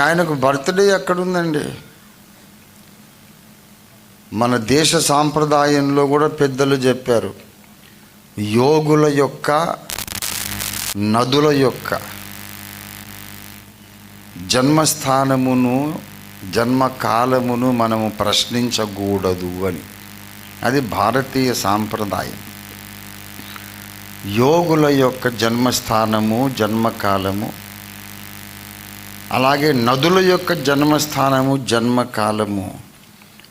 ఆయనకు బర్త్డే ఎక్కడుందండి? మన దేశ సాంప్రదాయంలో కూడా పెద్దలు చెప్పారు యోగుల యొక్క నదుల యొక్క జన్మస్థానమును జన్మకాలమును మనము ప్రశ్నించకూడదు అని. అది భారతీయ సాంప్రదాయం. యోగుల యొక్క జన్మస్థానము జన్మకాలము అలాగే నదుల యొక్క జన్మస్థానము జన్మకాలము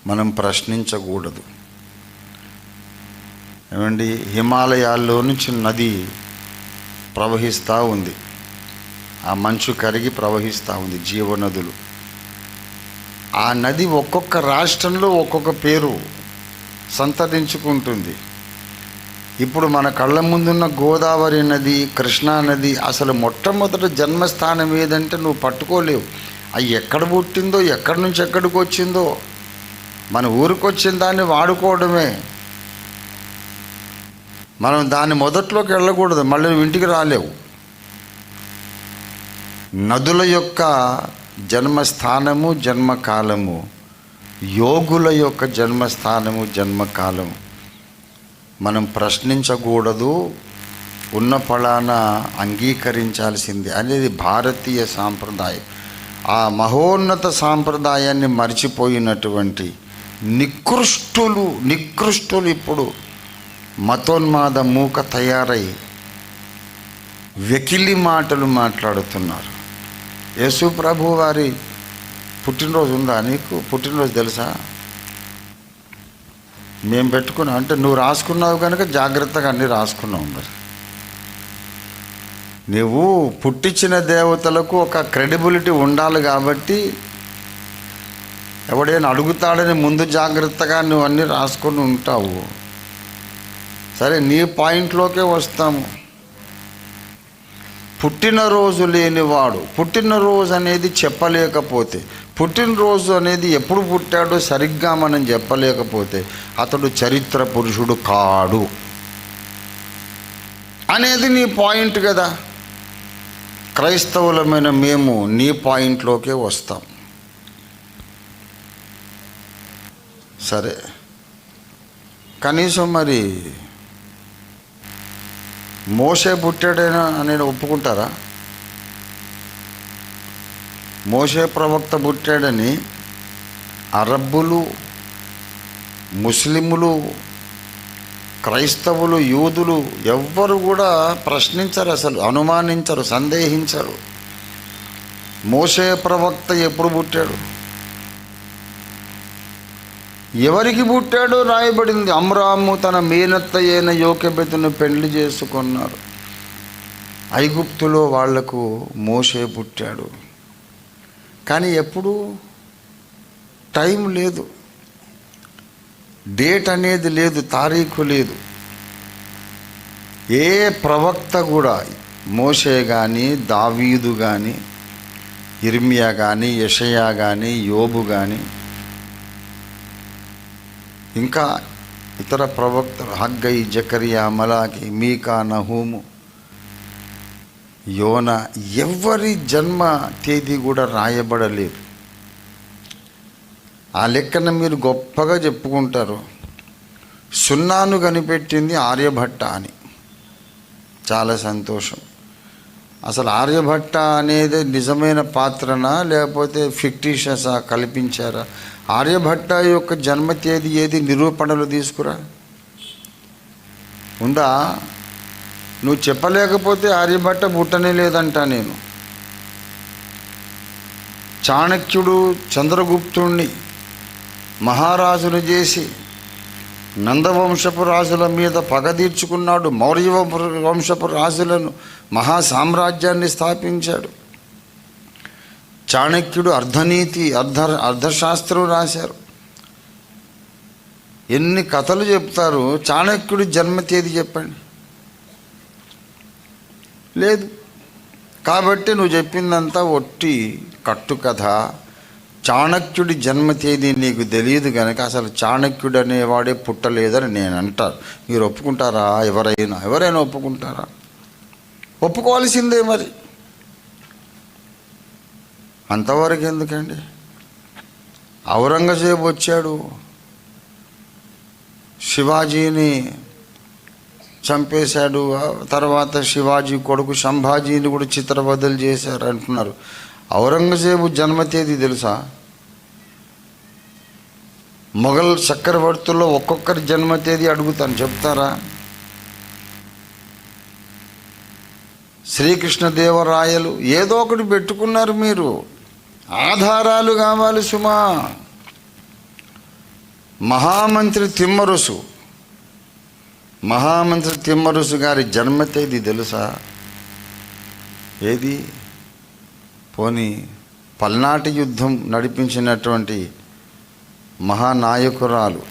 మనం ప్రశ్నించకూడదు. ఏమండి? హిమాలయాల్లో నుంచి నది ప్రవహిస్తూ ఉంది. ఆ మంచు కరిగి ప్రవహిస్తూ ఉంది జీవనదులు. ఆ నది ఒక్కొక్క రాష్ట్రంలో ఒక్కొక్క పేరు సంతరించుకుంటుంది. ఇప్పుడు మన కళ్ళ ముందున్న గోదావరి నది కృష్ణా నది అసలు మొట్టమొదటి జన్మస్థానం ఏదంటే నువ్వు పట్టుకోలేవు. అవి ఎక్కడ పుట్టిందో ఎక్కడి నుంచి ఎక్కడికి వచ్చిందో. మన ఊరికి వచ్చిన దాన్ని వాడుకోవడమే. మనం దాని మొదట్లోకి వెళ్ళకూడదు మళ్ళీ ఇంటికి రాలేవు. నదుల యొక్క జన్మస్థానము జన్మకాలము. యోగుల యొక్క జన్మస్థానము జన్మకాలము. మనం ప్రశ్నించకూడదు ఉన్న ఫలానా అంగీకరించాల్సింది. అనేది భారతీయ సాంప్రదాయం. ఆ మహోన్నత సాంప్రదాయాన్ని మర్చిపోయినటువంటి నికృష్టులు నికృష్టులు ఇప్పుడు మతోన్మాద మూక తయారై వెకిలి మాటలు మాట్లాడుతున్నారు. యేసు ప్రభు వారి పుట్టినరోజు ఉందా నీకు? పుట్టినరోజు తెలుసా? మేము పెట్టుకున్నాం. అంటే నువ్వు రాసుకున్నావు కనుక జాగ్రత్తగా అన్నీ రాసుకున్నావు మరి. నువ్వు పుట్టించిన దేవతలకు ఒక క్రెడిబిలిటీ ఉండాలి కాబట్టి ఎవడైనా అడుగుతాడని ముందు జాగ్రత్తగా నువ్వు అన్నీ రాసుకొని ఉంటావు. సరే నీ పాయింట్లోకే వస్తాము. పుట్టినరోజు లేనివాడు పుట్టినరోజు అనేది చెప్పలేకపోతే పుట్టినరోజు అనేది ఎప్పుడు పుట్టాడో సరిగ్గా మనం చెప్పలేకపోతే అతడు చరిత్ర పురుషుడు కాడు. అనేది నీ పాయింట్ కదా. క్రైస్తవులమైన మేము నీ పాయింట్లోకే వస్తాం. సరే. కనీసం మరి మోసే పుట్టాడైనా అనేది ఒప్పుకుంటారా? మోసే ప్రవక్త పుట్టాడని అరబ్బులు ముస్లిములు క్రైస్తవులు యూదులు ఎవ్వరు కూడా ప్రశ్నించరు అసలు అనుమానించరు సందేహించరు. మోసే ప్రవక్త ఎప్పుడు పుట్టాడు? ఎవరికి పుట్టాడో రాయబడింది. అమ్రాము తన మేనత్త అయిన యోకెబెతును పెళ్ళి చేసుకున్నారు. ఐగుప్తులో వాళ్ళకు మోసే పుట్టాడు. కానీ ఎప్పుడు? టైం లేదు. డేట్ అనేది లేదు తారీఖు లేదు. ఏ ప్రవక్త కూడా మోసే కానీ దావీదు కానీ ఇర్మియా కానీ యషయా కానీ యోబు కానీ ఇంకా ఇతర ప్రవక్తలు హగ్గయి జకరియా మలాకి మీకా నహూము యోన ఎవరి జన్మ తేదీ కూడా రాయబడలేదు. ఆ లెక్కన మీరు గొప్పగా చెప్పుకుంటారు. సున్నాను కనిపెట్టింది ఆర్యభట్ట అని. చాలా సంతోషం. అసలు ఆర్యభట్ట అనేది నిజమైన పాత్రనా లేకపోతే ఫిక్టిషియసా కల్పించారా? ఆర్యభట్ట యొక్క జన్మ తేదీ ఏది? నిరూపణలు తీసుకురా. ఉందా? నువ్వు చెప్పలేకపోతే ఆర్యభట్ట పుట్టనే లేదంట నేను. చాణక్యుడు చంద్రగుప్తుణ్ణి మహారాజును చేసి నందవంశపు రాజుల మీద పగ తీర్చుకున్నాడు. మౌర్య వంశపు రాజులను మహా సామ్రాజ్యాన్ని స్థాపించాడు. చాణక్యుడు అర్ధనీతి అర్ధ అర్ధశాస్త్రం రాశారు. ఎన్ని కథలు చెప్తారు? చాణక్యుడి జన్మ తేదీ చెప్పండి. లేదు. కాబట్టి నువ్వు చెప్పిందంతా ఒట్టి కట్టు కథ. చాణక్యుడి జన్మ తేదీ నీకు తెలియదు కనుక అసలు చాణక్యుడు అనేవాడే పుట్టలేదని నేను అంటాను మీరు ఒప్పుకుంటారా? ఎవరైనా ఎవరైనా ఒప్పుకుంటారా? ఒప్పుకోవాల్సిందే మరి. అంతవరకు ఎందుకండి? ఔరంగజేబు వచ్చాడు. శివాజీని చంపేశాడు. తర్వాత శివాజీ కొడుకు సంభాజీని కూడా చిత్రబద్దలు చేశారు అంటున్నారు. ఔరంగజేబు జన్మ తేదీ తెలుసా? మొఘల్ చక్రవర్తుల్లో ఒక్కొక్కరి జన్మ తేదీ అడుగుతాను. చెప్తారా? శ్రీకృష్ణదేవరాయలు ఏదో ఒకటి పెట్టుకున్నారు మీరు. ఆధారాలు కావాలి సుమా. మహామంత్రి తిమ్మరుసు. మహామంత్రి తిమ్మరుసు గారి జన్మ తేదీ తెలుసా? ఏది? పోనీ పల్నాటి యుద్ధం నడిపించినటువంటి మహానాయకురాలు.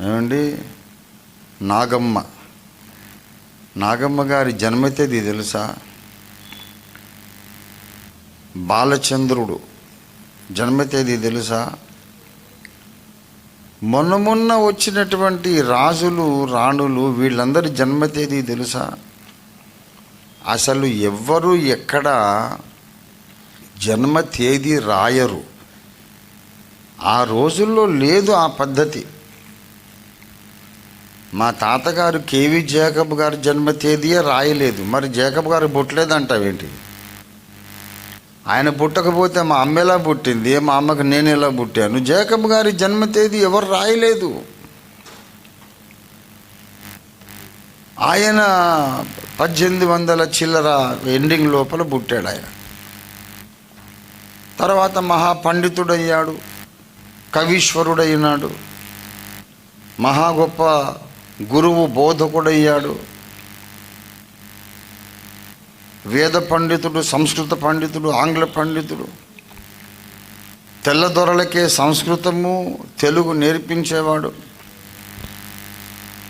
ఏమండి? నాగమ్మ. నాగమ్మ గారి జన్మ తేదీ తెలుసా? బాలచంద్రుడు. జన్మ తేదీ తెలుసా? మొన్న మొన్న వచ్చినటువంటి రాజులు రాణులు వీళ్ళందరి జన్మ తేదీ తెలుసా? అసలు ఎవ్వరు ఎక్కడ జన్మ తేదీ రాయరు. ఆ రోజుల్లో లేదు ఆ పద్ధతి. మా తాతగారు కేవీ జేకబ్ గారి జన్మ తేదీయే రాయలేదు. మరి జేకబ్ గారు పుట్టలేదంటావేంటి ఆయన పుట్టకపోతే మా అమ్మ ఎలా పుట్టింది? మా అమ్మకి నేను ఎలా పుట్టాను? జేకబ్ గారి జన్మ తేదీ ఎవరు రాయలేదు. ఆయన పద్దెనిమిది వందల చిల్లర ఎండింగ్ లోపల పుట్టాడు ఆయన. తర్వాత మహాపండితుడయ్యాడు కవీశ్వరుడైనాడు మహా గొప్ప గురువు బోధకుడయ్యాడు వేద పండితుడు సంస్కృత పండితుడు ఆంగ్ల పండితుడు. తెల్లదొరలకే సంస్కృతము తెలుగు నేర్పించేవాడు.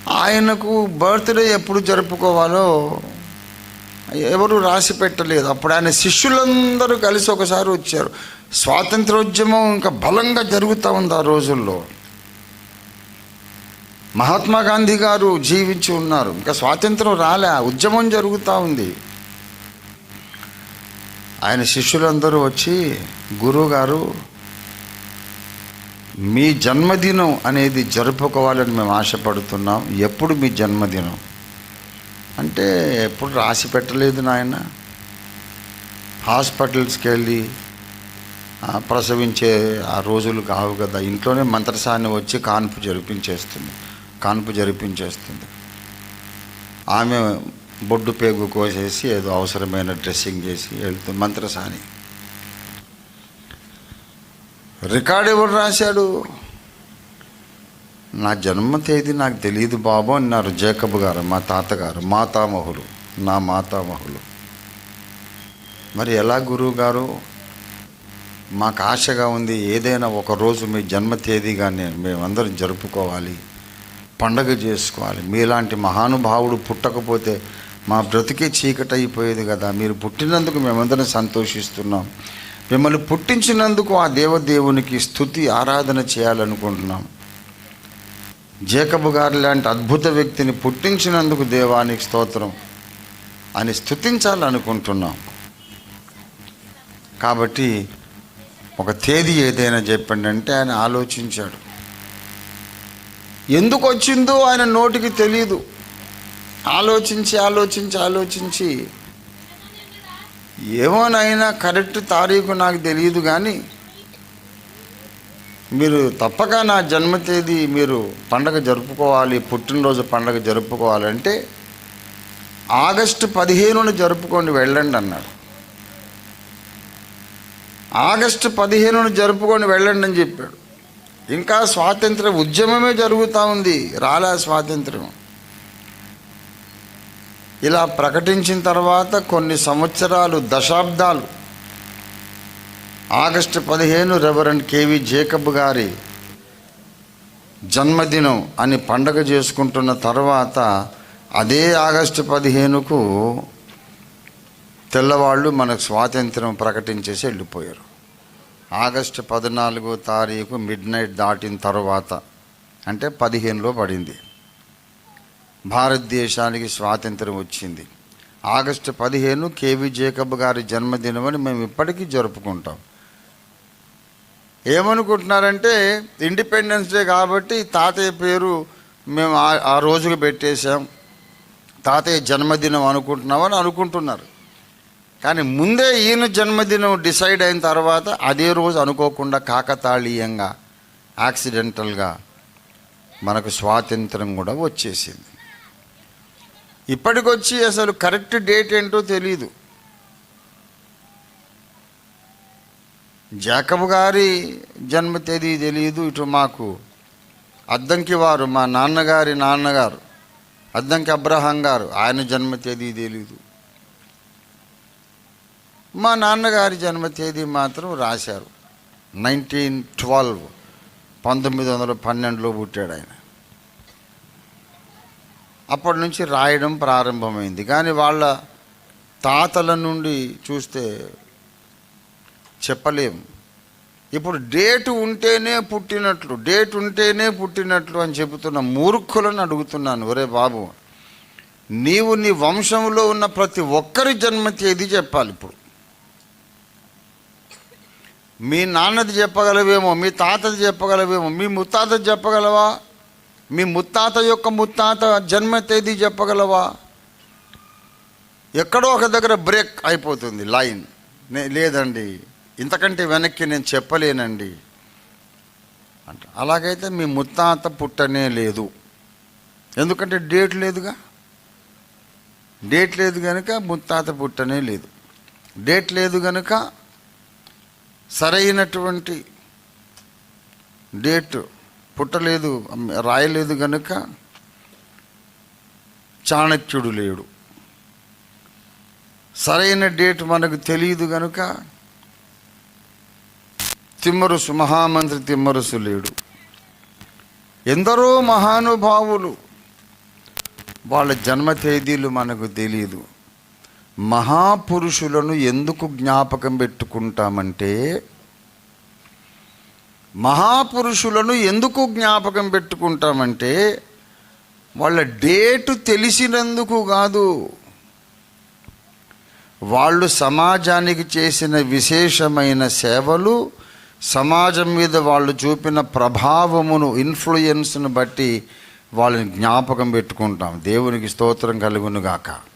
ఆయనకు బర్త్డే ఎప్పుడు జరుపుకోవాలో ఎవరు రాసి పెట్టలేదు. అప్పుడు ఆయన శిష్యులందరూ కలిసి ఒకసారి వచ్చారు. స్వాతంత్రోద్యమం ఇంకా బలంగా జరుగుతూ ఉంది ఆ రోజుల్లో. మహాత్మా గాంధీ గారు జీవించి ఉన్నారు. ఇంకా స్వాతంత్రం రాలే ఉద్యమం జరుగుతూ ఉంది. ఆయన శిష్యులందరూ వచ్చి గురువుగారు మీ జన్మదినం అనేది జరుపుకోవాలని మేము ఆశపడుతున్నాం. ఎప్పుడు మీ జన్మదినం? అంటే ఎప్పుడు రాసి పెట్టలేదు నాయన. హాస్పిటల్స్కి వెళ్ళి ప్రసవించే ఆ రోజులు కావు కదా. ఇంట్లోనే మంత్రసాన్ని వచ్చి కాన్పు జరిపించేస్తుంది. కాన్పు జరిపించేస్తుంది. ఆమె బొడ్డు పేగు కోసేసి ఏదో అవసరమైన డ్రెస్సింగ్ చేసి వెళ్తూ మంత్రసాని. రికార్డు ఎవరు రాశాడు? నా జన్మ తేదీ నాకు తెలియదు బాబు అన్నారు జేకబ్ గారు మా తాతగారు. మాతామహులు నా మాతామహులు. మరి ఎలా గురువు గారు మాకు ఆశగా ఉంది ఏదైనా ఒక రోజు మీ జన్మ తేదీగా నేను మేమందరం జరుపుకోవాలి పండగ చేసుకోవాలి. మీలాంటి మహానుభావుడు పుట్టకపోతే మా బ్రతికే చీకటి అయిపోయేది కదా. మీరు పుట్టినందుకు మేమందరం సంతోషిస్తున్నాం. మిమ్మల్ని పుట్టించినందుకు ఆ దేవదేవునికి స్థుతి ఆరాధన చేయాలనుకుంటున్నాం. జేకబు గారు లాంటి అద్భుత వ్యక్తిని పుట్టించినందుకు దేవానికి స్తోత్రం అని స్థుతించాలనుకుంటున్నాం. కాబట్టి ఒక తేదీ ఏదైనా చెప్పండి అంటే ఆయన ఆలోచించాడు. ఎందుకు వచ్చిందో ఆయన నోటికి తెలియదు ఆలోచించి ఆలోచించి ఆలోచించి. ఏమోనైనా కరెక్ట్ తారీఖు నాకు తెలియదు కానీ మీరు తప్పక నా జన్మ తేదీ మీరు పండగ జరుపుకోవాలి పుట్టినరోజు పండగ జరుపుకోవాలంటే ఆగస్టు పదిహేనున జరుపుకోండి వెళ్ళండి అన్నాడు. ఆగస్టు పదిహేనున జరుపుకొని వెళ్ళండి అని చెప్పాడు. ఇంకా స్వాతంత్ర ఉద్యమమే జరుగుతూ ఉంది రాలే స్వాతంత్రం. ఇలా ప్రకటించిన తర్వాత కొన్ని సంవత్సరాలు దశాబ్దాలు. ఆగస్టు పదిహేను రెవరెండ్ కేవి జేకబ్ గారి జన్మదినం అని పండగ చేసుకుంటున్న తర్వాత అదే ఆగస్టు పదిహేనుకు తెల్లవాళ్ళు మనకు స్వాతంత్రం ప్రకటించేసి వెళ్ళిపోయారు. ఆగస్టు పద్నాలుగో తారీఖు మిడ్ నైట్ దాటిన తర్వాత అంటే పదిహేనులో పడింది. భారతదేశానికి స్వాతంత్రం వచ్చింది. ఆగస్టు పదిహేను కేవీ జేకబ్ గారి జన్మదినం అని మేము ఇప్పటికీ జరుపుకుంటాం. ఏమనుకుంటున్నారంటే ఇండిపెండెన్స్ డే కాబట్టి తాతయ్య పేరు మేము ఆ- ఆ రోజుకు పెట్టేశాం. తాతయ్య జన్మదినం అనుకుంటున్నామని అనుకుంటున్నారు. కానీ ముందే ఈయన జన్మదినం డిసైడ్ అయిన తర్వాత అదే రోజు అనుకోకుండా కాకతాళీయంగా యాక్సిడెంటల్గా మనకు స్వాతంత్రం కూడా వచ్చేసింది. ఇప్పటికొచ్చి అసలు కరెక్ట్ డేట్ ఏంటో తెలీదు. జాకబ్ గారి జన్మ తేదీ తెలియదు ఇటు మాకు. అద్దంకి వారు మా నాన్నగారి నాన్నగారు అద్దంకి అబ్రహాం గారు ఆయన జన్మ తేదీ తెలీదు. మా నాన్నగారి జన్మ తేదీ మాత్రం రాశారు. నైన్టీన్ ట్వెల్వ్ పంతొమ్మిది వందల పన్నెండులో పుట్టాడు ఆయన. అప్పటి నుంచి రాయడం ప్రారంభమైంది. కానీ వాళ్ళ తాతల నుండి చూస్తే చెప్పలేము. ఇప్పుడు డేట్ ఉంటేనే పుట్టినట్లు డేట్ ఉంటేనే పుట్టినట్లు అని చెబుతున్న మూర్ఖులను అడుగుతున్నాను. ఒరే బాబు నీవు నీ వంశంలో ఉన్న ప్రతి ఒక్కరి జన్మ తేదీ చెప్పాలి ఇప్పుడు. మీ నాన్నది చెప్పగలవేమో మీ తాతది చెప్పగలవేమో మీ ముత్తాతది చెప్పగలవా? మీ ముత్తాత యొక్క ముత్తాత జన్మ తేదీ చెప్పగలవా? ఎక్కడో ఒక దగ్గర బ్రేక్ అయిపోతుంది లైన్. లేదండి. ఇంతకంటే వెనక్కి నేను చెప్పలేనండి. అంట. అలాగైతే మీ ముత్తాత పుట్టనే లేదు. ఎందుకంటే డేట్ లేదుగా? డేట్ లేదు కనుక ముత్తాత పుట్టనే లేదు. డేట్ లేదు కనుక సరైనటువంటి డేట్ పుట్టలేదు రాయలేదు కనుక చాణక్యుడు లేడు. సరైన డేట్ మనకు తెలియదు కనుక తిమ్మరుసు మహామంత్రి తిమ్మరుసు లేడు. ఎందరో మహానుభావులు వాళ్ళ జన్మ తేదీలు మనకు తెలియదు మహాపురుషులను ఎందుకు జ్ఞాపకం పెట్టుకుంటామంటే మహాపురుషులను ఎందుకు జ్ఞాపకం పెట్టుకుంటామంటే వాళ్ళ డేటు తెలిసినందుకు కాదు. వాళ్ళు సమాజానికి చేసిన విశేషమైన సేవలు సమాజం మీద వాళ్ళు చూపిన ప్రభావమును ఇన్ఫ్లుయెన్స్ను బట్టి వాళ్ళని జ్ఞాపకం పెట్టుకుంటాం. దేవునికి స్తోత్రం కలుగునుగాక.